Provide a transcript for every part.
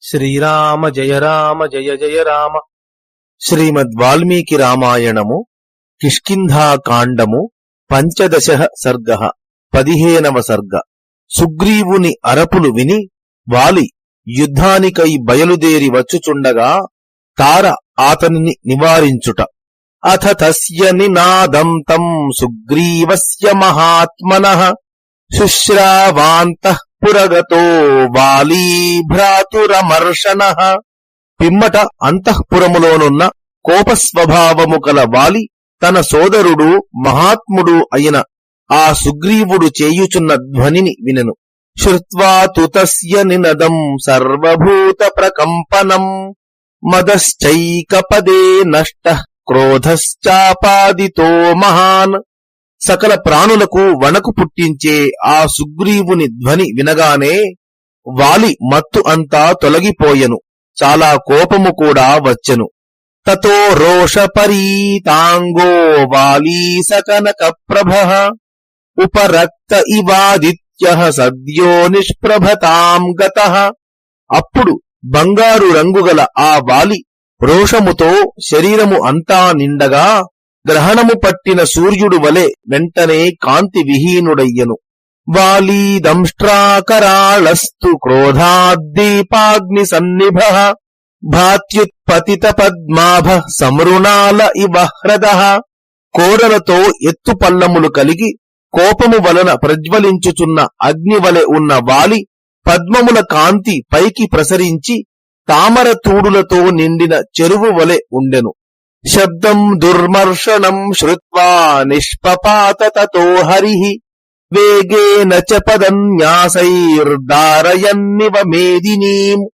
శ్రీరామ జయ రామ జయ జయ రామ. శ్రీమద్ వాల్మీకి రామాయణము కిష్కింధాకాండము పంచదశ సర్గ పదిహేనవ సర్గ. సుగ్రీవుని అరపులు విని వాలి యుద్ధానికై బయలుదేరి వచ్చుచుండగా తార ఆతనిని నివారించుట. అథ తస్య నినాదం తం సుగ్రీవస్య మహాత్మన. శుశ్రావాంత పురగతో వాలీ భ్రాతురమర్షణ పిమ్మట అంతఃపురములోనున్న కోపస్వభావము కల వాలి తన సోదరుడు మహాత్ముడు అయిన ఆ సుగ్రీవుడు చేయుచున్న ధ్వనిని వినెను. శ్రుత్వా తస్య నినదం సర్వభూత ప్రకంపనం. మదశ్చైకపదే నష్ట క్రోధశ్చాపాదితో మహాన్. సకల ప్రాణులకు వణకు పుట్టించే ఆ సుగ్రీవుని ధ్వని వినగానే వాలి మత్తు అంతా తొలగిపోయెను. చాలా కోపము కూడా వచ్చెను. తతో రోషపరీతాంగో వాలీ సకనక ప్రభ. ఉపరక్త ఇవాదిత్య సద్యో నిష్ప్రభతాం గత. అప్పుడు బంగారు రంగుగల ఆ వాలి రోషముతో శరీరము అంతా నిండగా గ్రహణము పట్టిన సూర్యుడు వలె వెంటనే కాంతి విహీనుడయ్యను. వాలీదంష్ట్రాకరాళస్తు క్రోధాద్దీపాగ్ని సన్నిభ భాత్యుత్పతిత పద్మాభ సమృణాల ఇవ హ్రద కోరలతో ఎత్తు పల్లములు కలిగి కోపము వలన ప్రజ్వలించుచున్న అగ్ని వలె ఉన్న వాలి పద్మముల కాంతి పైకి ప్రసరించి తామర తూడులతో నిండిన చెరువు వలె ఉండెను. శబ్దం దుర్మర్షణం శ్రుత్వా నిష్పపాత తతో హరి. వేగేన చ పదన్యాసైర్దారయన్నివ మేదినీం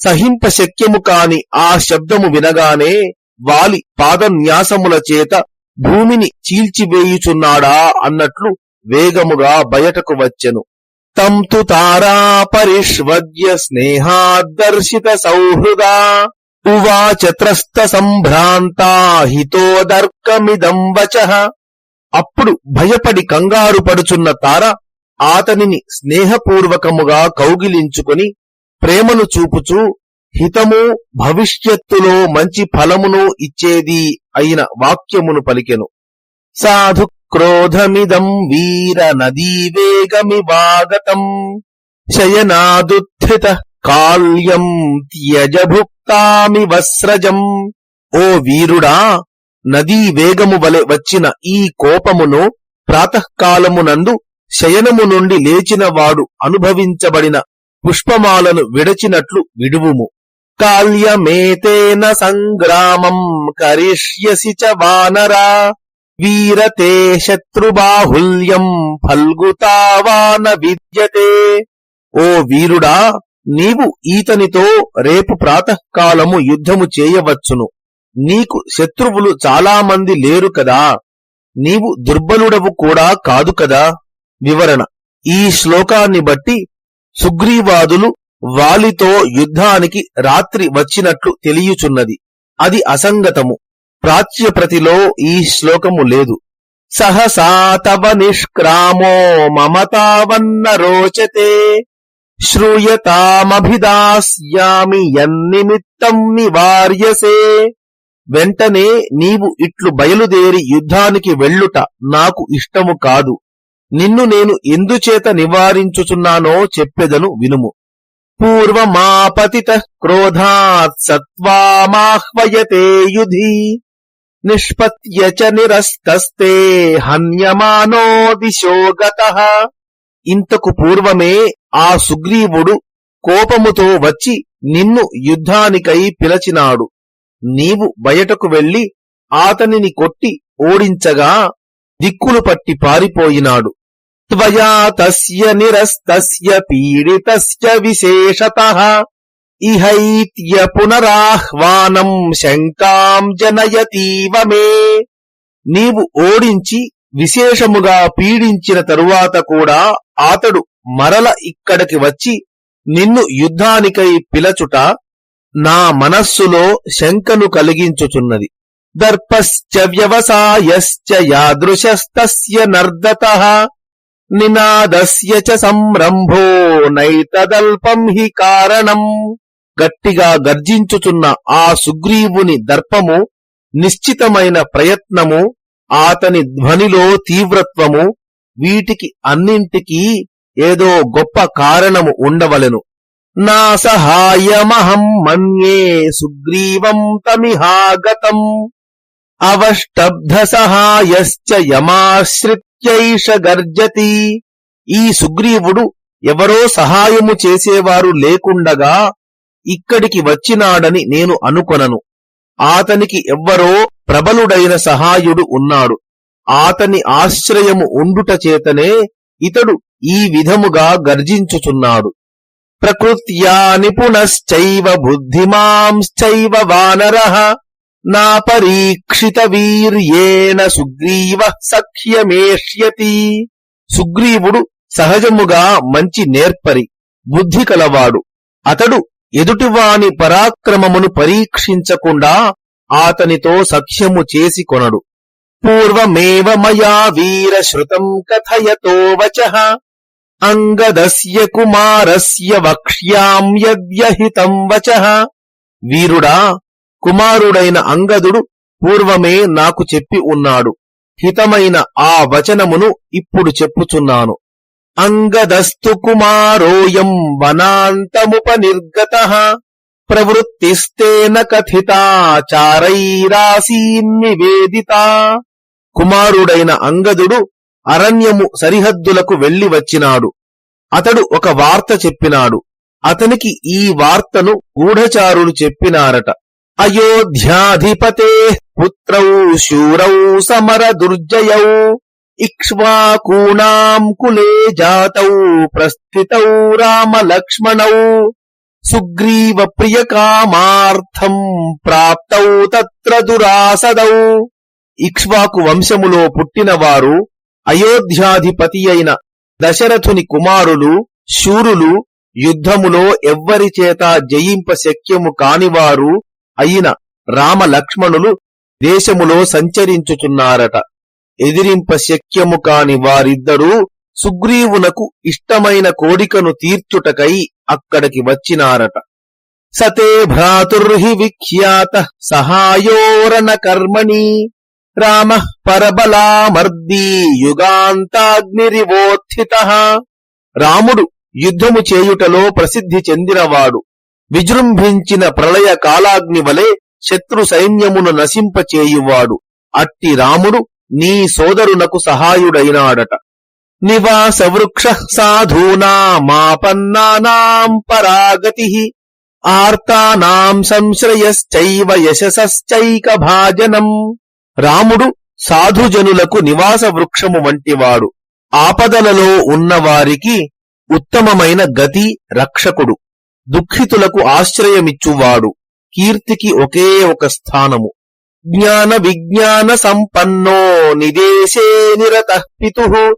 సహింప శక్యము కాని ఆ శబ్దము వినగానే వాలి పాదన్యాసముల చేత భూమిని చీల్చివేయుచున్నాడా అన్నట్లు వేగముగా బయటకు వచ్చెను. తం తు తారా పరిష్వద్య స్నేహాదర్శిత సౌహృదా. ఉవాచ త్రస్త సంభ్రాంతా హితోదర్కమిదం వచ. అప్పుడు భయపడి కంగారు పడుచున్న తార ఆతనిని స్నేహపూర్వకముగా కౌగిలించుకుని ప్రేమను చూపుచూ హితము భవిష్యత్తులో మంచి ఫలమును ఇచ్చేది అయిన వాక్యమును పలికెను. సాధు క్రోధమిదం వీర నదీ వేగమివాగతం శయనాదుత్థిత కాళ్యం త్యజభుక్తామి వస్రజం. ఓ వీరుడా నదీ వేగము వలె వచ్చిన ఈ కోపమును ప్రాతకాలమునందు శయనము నుండి లేచిన వాడు అనుభవించబడిన పుష్పమాలను విడచినట్లు విడువుము. కాల్యమేతేన సంగ్రామం కరిష్యసి చ వానరా. వీరతే శత్రుబాహుల్యం ఫల్గుతావాన విద్యతే. ఓ వీరుడా నీవు ఈతనితో రేపు ప్రాతకాలము యుద్ధము చేయవచ్చును. నీకు శత్రువులు చాలా మంది లేరు కదా. నీవు దుర్బలుడవు కూడా కాదు కదా. వివరణ. ఈ శ్లోకాన్ని బట్టి సుగ్రీవాదులు వాలితో యుద్ధానికి రాత్రి వచ్చినట్లు తెలియచున్నది. అది అసంగతము. ప్రాచ్యప్రతిలో ఈ శ్లోకము లేదు. సహసా తవ నిష్క్రామో మమతావన్న రోచతే. శ్రూయతామభిదాస్యామి యన్నిమిత్తం నివార్యసే. వెంటనే నీవు ఇట్లు బయలుదేరి యుద్ధానికి వెళ్ళుట నాకు ఇష్టము కాదు. నిన్ను నేను ఎందుచేత నివారించుచున్నానో చెప్పెదను వినుము. పూర్వమాపతిత క్రోధాత్ సత్వామాహ్వయతే యుధి. నిష్పత్య చ నిరస్తస్తే హన్యమానో దిశోగత ఇంతకు పూర్వమే ఆ సుగ్రీవుడు కోపముతో వచ్చి నిన్ను యుద్ధానికై పిలచినాడు. నీవు బయటకు వెళ్ళి ఆతనిని కొట్టి ఓడించగా దిక్కులు పట్టి పారిపోయినాడు. త్వయా తస్య నిరస్తస్య పీడితస్య విశేషత ఇహైత్య పునరాహ్వానం శంకాం జనయతీవ మే. నీవు ఓడించి విశేషముగా పీడించిన తరువాత కూడా అతడు మరల ఇక్కడికి వచ్చి నిన్ను యుద్ధానికై పిలచుట నా మనస్సులో శంకను కలిగించుచున్నది. దర్పశ్చ వ్యవసాయశ్చ యాదృశస్తస్య నర్దత నినాదస్య చ సంరంభో నైతదల్పం హి కారణం. గట్టిగా గర్జించుచున్న ఆ సుగ్రీవుని దర్పము నిశ్చితమైన ప్రయత్నము అతని ధ్వనిలో తీవ్రత్వము వీటికి అన్నింటికీ ఏదో గొప్ప కారణము ఉండవలెను. నా సహాయమహం మన్యే సుగ్రీవం తమిహాగతం. అవష్టబ్ధ సహాయశ్చ యమాశ్రిత్యైష గర్జతి. ఈ సుగ్రీవుడు ఎవరో సహాయము చేసేవారు లేకుండగా ఇక్కడికి వచ్చినాడని నేను అనుకొనను. ఆతనికి ఎవ్వరో ప్రబలుడైన సహాయుడు ఉన్నాడు. ఆతని ఆశ్రయము ఉండుట చేతనే ఇతడు ఈ విధముగా గర్జించుచున్నాడు. ప్రకృత్యా నిపుణశ్చైవ బుద్ధిమాంశ్చైవ వానరః నా పరీక్షిత వీర్యేణ సుగ్రీవ సఖ్యమేష్యతి. సుగ్రీవుడు సహజముగా మంచి నేర్పరి బుద్ధి కలవాడు. అతడు ఎదుటివాని పరాక్రమమును పరీక్షించకుండా ఆతనితో సఖ్యము చేసి కొనడు. పూర్వమేవ మయా వీర శృతం కథయతో వచః. అంగదస్య కుమారస్య వక్ష్యాం వచ వచః. వీరుడా కుమారుడైన అంగదుడు పూర్వమే నాకు చెప్పి ఉన్నాడు. హితమైన ఆ వచనమును ఇప్పుడు చెప్పుచున్నాను. అంగదస్తు కుమారోయం వనాంతముపనిర్గత. ప్రవృత్తిస్తేన కథితాచారైరాసీన్నివేదితా కుమారుడైన అంగదుడు అరణ్యము సరిహద్దులకు వెళ్ళి వచ్చినాడు. అతడు ఒక వార్త చెప్పినాడు. అతనికి ఈ వార్తను గూఢచారులు చెప్పినారట. అయోధ్యాధిపతే పుత్రౌ శూరౌ సమర దుర్జయౌ ఇక్ష్వాకూణాం కులే జాతౌ ప్రస్థితౌ రామ లక్ష్మణౌ సుగ్రీవ ప్రియకామార్థం ప్రాప్తౌ తత్ర దురాసదౌ. ఇక్ష్వాకు వంశములో పుట్టినవారు అయోధ్యాధిపతి అయిన దశరథుని కుమారులు శూరులు యుద్ధములో ఎవ్వరి చేత జయింప శక్యము కానివారు అయిన రామ లక్ష్మణులు దేశములో సంచరించుచున్నారట. ఎదిరింప శక్యము కాని వారిద్దరూ సుగ్రీవునకు ఇష్టమైన కోడికను తీర్చుటకై అక్కడికి వచ్చినారట. సతే భ్రాతుర్హి విఖ్యాత సహాయోరణ కర్మణి. రామ పరబలామర్దీ యుగాంతాగ్నిరివోత్థిత. రాముడు యుద్ధము చేయుటలో ప్రసిద్ధి చెందినవాడు. విజృంభించిన ప్రళయ కాలాగ్ని వలె శత్రు సైన్యమును నశింపచేయువాడు. అట్టి రాముడు నీ సోదరునకు సహాయుడైనాడట. నివాస వృక్ష సాధూనామాపన్నానాం పరాగతి ఆర్తానాం సంశ్రయశ్చైవ యశసశ్చైక భాజనం రాముడు సాధుజనులకు నివాస వృక్షము వంటివాడు. ఆపదలలో ఉన్నవారికి ఉత్తమమైన గతి రక్షకుడు. దుఃఖితులకు ఆశ్రయమిచ్చువాడు. కీర్తికి ఒకే ఒక స్థానము. జ్ఞాన విజ్ఞాన సంపన్నో నిదేశే నిరత పితు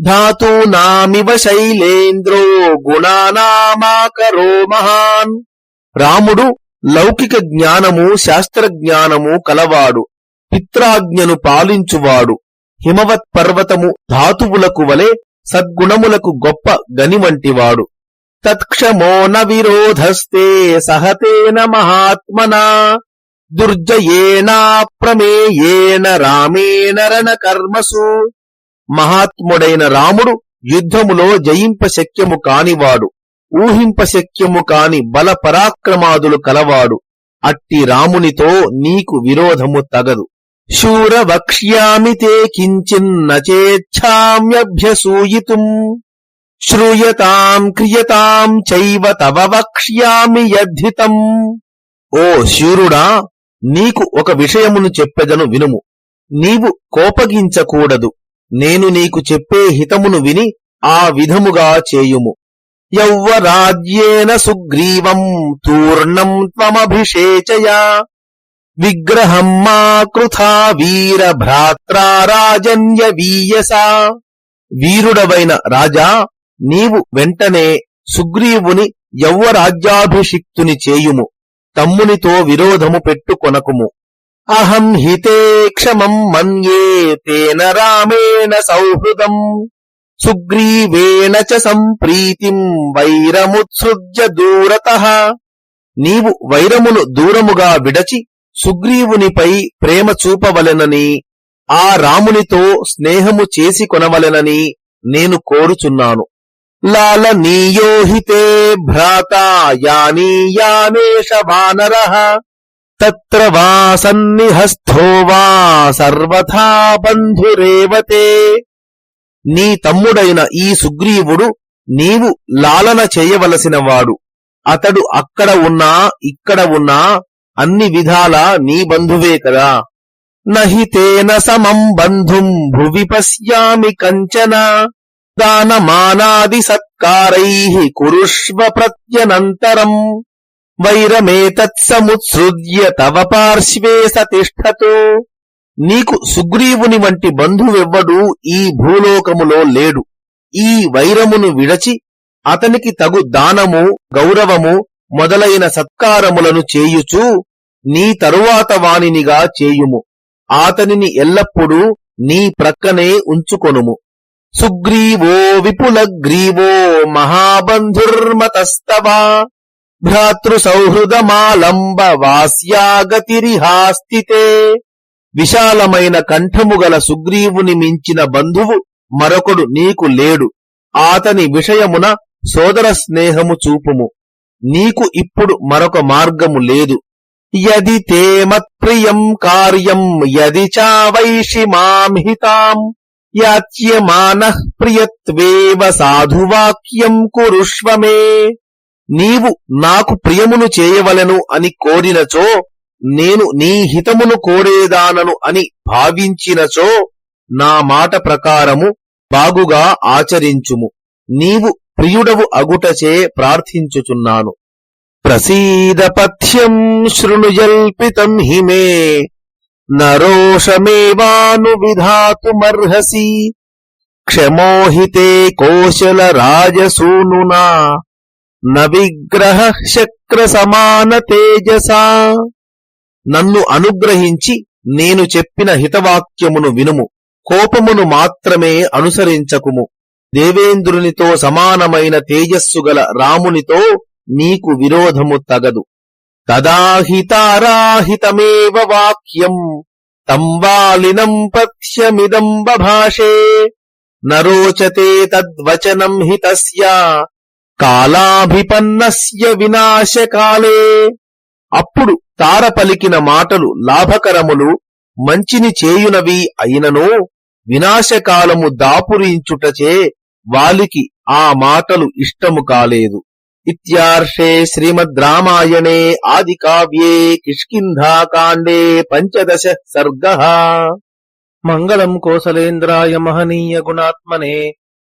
ధాతూనామివ శైలేంద్రో గుణానామాకరో మహాన్. రాముడు లౌకిక జ్ఞానము శాస్త్రజ్ఞానము కలవాడు. పిత్రాజ్ఞను పాలించువాడు. హిమవత్ పర్వతము ధాతువులకు వలె సద్గుణములకు గొప్ప గనివంటివాడు తత్క్షమో న విరోధస్తే సహతేన మహాత్మనా. దుర్జయేనాప్రమేయేన రామేణ రణకర్మసు. మహాత్ముడైన రాముడు యుద్ధములో జయింప శక్యము కానివాడు ఊహింప శక్యము కాని బల పరాక్రమాదులు కలవాడు. అట్టి రామునితో నీకు విరోధము తగదు. శూర వక్ష్యామి శ్రూయతాం క్రియతాం చైవ తవ వక్ష్యామి యద్ధితం. ఓ శూరుడా నీకు ఒక విషయమును చెప్పెదను వినుము. నీవు కోపగించకూడదు. నేను నీకు చెప్పే హితమును విని ఆ విధముగా చేయుము. యౌవరాజ్యేన సుగ్రీవం తూర్ణం త్వమభిషేచయ. విగ్రహం మా కృథా వీర భ్రాత్రారాజన్య వీయసా వీరుడవైన రాజా నీవు వెంటనే సుగ్రీవుని యౌవరాజ్యాభిషిక్తుని చేయుము. తమ్మునితో విరోధము పెట్టుకొనకుము. అహం హితే క్షమం మన్యే తేన రామేణ సౌహృదం సుగ్రీవేణ చ సంప్రీతిం వైరముత్సృజ్య దూరత. నీవు వైరమును దూరముగా విడచి సుగ్రీవునిపై ప్రేమ చూపవలెనని ఆ రామునితో స్నేహము చేసి కొనవలెనని నేను కోరుచున్నాను. లాలనీయోహితే భ్రాత యానీయానేష వానర. తత్ర వా సన్నిహస్థో వా సర్వథా బంధురేవతే నీ తమ్ముడైన ఈ సుగ్రీవుడు నీవు లాలన చేయవలసినవాడు. అతడు అక్కడ ఉన్నా ఇక్కడ ఉన్నా అన్ని విధాలా నీ బంధువే కదా. నహి తేన సమం బంధుం భువి పశ్యామి కంచన. దానమానాది సత్కారై కురుష్వ ప్రత్యనంతరం. వైరమేతత్సముత్సృజ్య తవ పార్శ్వే సతిష్టతు. నీకు సుగ్రీవుని వంటి బంధువెవ్వడు ఈ భూలోకములో లేడు. ఈ వైరమును విడచి అతనికి తగు దానము గౌరవము మొదలైన సత్కారములను చేయుచు నీ తరువాత వానినిగా చేయుము. ఆతనిని ఎల్లప్పుడూ నీ ప్రక్కనే ఉంచుకొనుము. సుగ్రీవో విపులగ్రీవో మహాబంధుర్మతస్తవా. భ్రాతృ సౌహృదమాలంబ వాస్యాగతిరిహాస్తితే విశాలమైన కంఠము గల సుగ్రీవుని మించిన బంధువు మరొకడు నీకు లేడు. ఆతని విషయమున సోదర స్నేహము చూపుము. నీకు ఇప్పుడు మరొక మార్గము లేదు. యది తే మత్ప్రియం కార్యం యది చావైషి మాంహితాం యాచ్యమాన ప్రియత్వేవ సాధువాక్యం కురుష్వమే. నీవు నాకు ప్రియమును చేయవలెను అని కోరినచో నేను నీ హితమును కోరేదానను అని భావించినచో నా మాట ప్రకారము బాగుగా ఆచరించుము. నీవు ప్రియుడవు అగుటచే ప్రార్థించుచున్నాను. ప్రసీద పథ్యం శృణుజల్పితం హిమే నరోషమేవాను విధాతుమర్హసి క్షమోహితే కోశల రాజసూనునా. నవిగ్రహ శక్ర సమాన తేజసా నన్ను అనుగ్రహించి నేను చెప్పిన హితవాక్యమును వినుము. కోపమును మాత్రమే అనుసరించకుము. దేవేంద్రునితో సమానమైన తేజస్సు గల రామునితో నీకు విరోధము తగదు. తదాహితారాహితమేవ వాక్యం. తంబాలినం పథ్యమిదంబ పథ్యమిదం బభాషే. నరోచతే తద్వచనం హి తస్య కాలాభిపన్నస్య వినాశకాలే. అప్పుడు తార పలికిన మాటలు లాభకరములు మంచిని చేయునవి అయినను వినాశకాలము దాపురించుటచే వాలికి ఆ మాటలు ఇష్టము కాలేదు. ఇత్యార్షే శ్రీమద్ రామాయణే ఆది కావ్యే కిష్కింధాకాండే పంచదశ సర్గ. మంగళం కోసలేంద్రాయ మహనీయ గుణాత్మనే